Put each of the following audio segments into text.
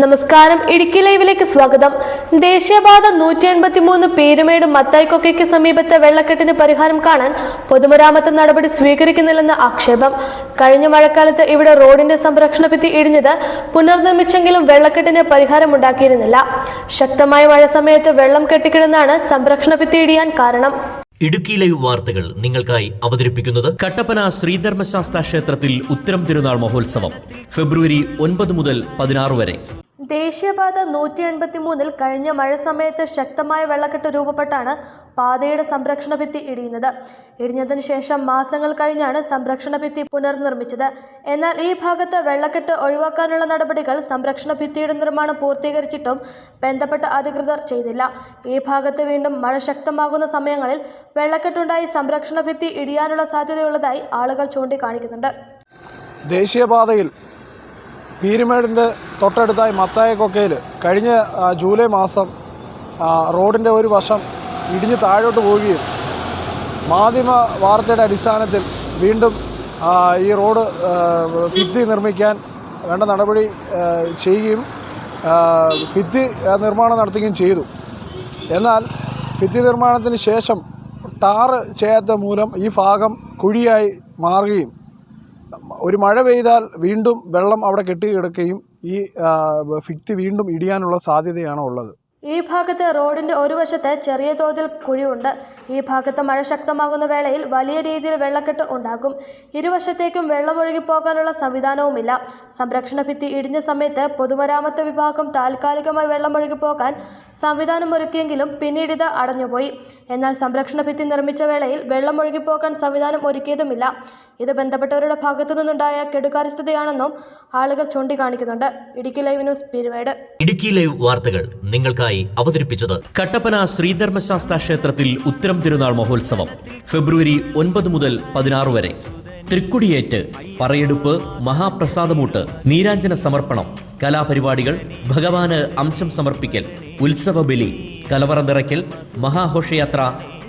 നമസ്കാരം. ഇടുക്കി ലൈവിലേക്ക് സ്വാഗതം. ദേശീയപാത നൂറ്റി എൺപത്തി മൂന്ന് പേരുമേട് മത്തായിക്കൊക്കയ്ക്ക് സമീപത്തെ വെള്ളക്കെട്ടിന് പരിഹാരം കാണാൻ പൊതുമരാമത്ത് നടപടി സ്വീകരിക്കുന്നില്ലെന്ന ആക്ഷേപം. കഴിഞ്ഞ മഴക്കാലത്ത് ഇവിടെ റോഡിന്റെ സംരക്ഷണ ഭിത്തി ഇടിഞ്ഞത് പുനർനിർമ്മിച്ചെങ്കിലും വെള്ളക്കെട്ടിന് പരിഹാരം ഉണ്ടാക്കിയിരുന്നില്ല ശക്തമായ മഴ സമയത്ത് വെള്ളം കെട്ടിക്കിടന്നാണ് സംരക്ഷണ ഭിത്തി ഇടിയാൻ കാരണം. ഇടുക്കി ലൈവ് വാർത്തകൾ നിങ്ങൾക്കായി അവതരിപ്പിക്കുന്നത് കട്ടപ്പന ശ്രീധർമ്മശാസ്ത്ര ക്ഷേത്രത്തിൽ ഉത്തരം തിരുനാൾ മഹോത്സവം ഫെബ്രുവരി ഒൻപത് മുതൽ പതിനാറ് വരെ. ദേശീയപാത നൂറ്റി എൺപത്തി മൂന്നിൽ കഴിഞ്ഞ മഴ സമയത്ത് ശക്തമായ വെള്ളക്കെട്ട് രൂപപ്പെട്ടാണ് പാതയുടെ സംരക്ഷണ ഭിത്തി ഇടിയുന്നത്. ഇടിഞ്ഞതിന് ശേഷം മാസങ്ങൾ കഴിഞ്ഞാണ് സംരക്ഷണ ഭിത്തി പുനർനിർമ്മിച്ചത്. എന്നാൽ ഈ ഭാഗത്ത് വെള്ളക്കെട്ട് ഒഴിവാക്കാനുള്ള നടപടികൾ സംരക്ഷണ ഭിത്തിയുടെ നിർമ്മാണം പൂർത്തീകരിച്ചിട്ടും ബന്ധപ്പെട്ട അധികൃതർ ചെയ്തില്ല. ഈ ഭാഗത്ത് വീണ്ടും മഴ ശക്തമാകുന്ന സമയങ്ങളിൽ വെള്ളക്കെട്ടുണ്ടായി സംരക്ഷണ ഭിത്തി ഇടിയാനുള്ള സാധ്യതയുള്ളതായി ആളുകൾ ചൂണ്ടിക്കാണിക്കുന്നുണ്ട്. ദേശീയപാതയിൽ പീരുമേടിന്റെ തൊട്ടടുത്തായി മത്തായക്കൊക്കയിൽ കഴിഞ്ഞ ജൂലൈ മാസം റോഡിന്റെ ഒരു വശം ഇടിഞ്ഞ് താഴോട്ട് പോവുകയും മാധ്യമ വാർത്തയുടെ അടിസ്ഥാനത്തിൽ വീണ്ടും ഈ റോഡ് ഭിത്തി നിർമ്മിക്കാൻ വേണ്ട നടപടി ചെയ്യുകയും ഭിത്തി നിർമ്മാണം നടത്തുകയും ചെയ്തു. എന്നാൽ ഭിത്തി നിർമ്മാണത്തിന് ശേഷം ടാറ് ചെയ്യാത്ത മൂലം ഈ ഭാഗം കുഴിയായി മാറുകയും ഒരു മഴ പെയ്താൽ വീണ്ടും വെള്ളം അവിടെ കെട്ടിക്കിടക്കുകയും ഈ ഭിത്തി വീണ്ടും ഇടിയാനുള്ള സാധ്യതയാണ് ഉള്ളത്. ഈ ഭാഗത്ത് റോഡിന്റെ ഒരു വശത്ത് ചെറിയ തോതിൽ കുഴിയുണ്ട്. ഈ ഭാഗത്ത് മഴ ശക്തമാകുന്ന വേളയിൽ വലിയ രീതിയിൽ വെള്ളക്കെട്ട് ഉണ്ടാകും. ഇരുവശത്തേക്കും വെള്ളമൊഴുകി പോകാനുള്ള സംവിധാനവുമില്ല. സംരക്ഷണ ഭിത്തി ഇടിഞ്ഞ സമയത്ത് പൊതുമരാമത്ത് വിഭാഗം താൽക്കാലികമായി വെള്ളമൊഴുകി പോകാൻ സംവിധാനം ഒരുക്കിയെങ്കിലും പിന്നീട് ഇത് അടഞ്ഞുപോയി. എന്നാൽ സംരക്ഷണ ഭിത്തി നിർമ്മിച്ച വേളയിൽ വെള്ളമൊഴുകി പോകാൻ സംവിധാനം ഒരുക്കിയതുമില്ല. ഇത് ബന്ധപ്പെട്ടവരുടെ ഭാഗത്തു നിന്നുണ്ടായ കെടുകാര്യസ്ഥതയാണെന്നും ആളുകൾ ചൂണ്ടിക്കാണിക്കുന്നുണ്ട്. Idukki live news Peermade. Idukki live വാർത്തകൾ നിങ്ങൾക്കായി അവതരിപ്പിച്ചത് കട്ടപ്പന ശ്രീധർമ്മശാസ്ത്ര ക്ഷേത്രത്തിൽ ഉത്തരം തിരുനാൾ മഹോത്സവം ഫെബ്രുവരി ഒൻപത് മുതൽ പതിനാറ് വരെ. തൃക്കുടിയേറ്റ് പറയെടുപ്പ് മഹാപ്രസാദമൂട്ട് നീരാഞ്ജന സമർപ്പണം കലാപരിപാടികൾ ഭഗവാന് അംശം സമർപ്പിക്കൽ ഉത്സവബലി കലവറ നിറയ്ക്കൽ മഹാഘോഷയാത്ര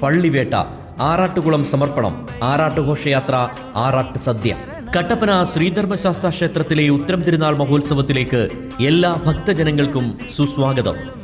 പള്ളിവേട്ട ആറാട്ടുകുളം സമർപ്പണം ആറാട്ടുഘോഷയാത്ര ആറാട്ട് സദ്യ. കട്ടപ്പന ശ്രീധർമ്മശാസ്ത്ര ക്ഷേത്രത്തിലെ ഉത്തരം തിരുനാൾ മഹോത്സവത്തിലേക്ക് എല്ലാ ഭക്തജനങ്ങൾക്കും സുസ്വാഗതം.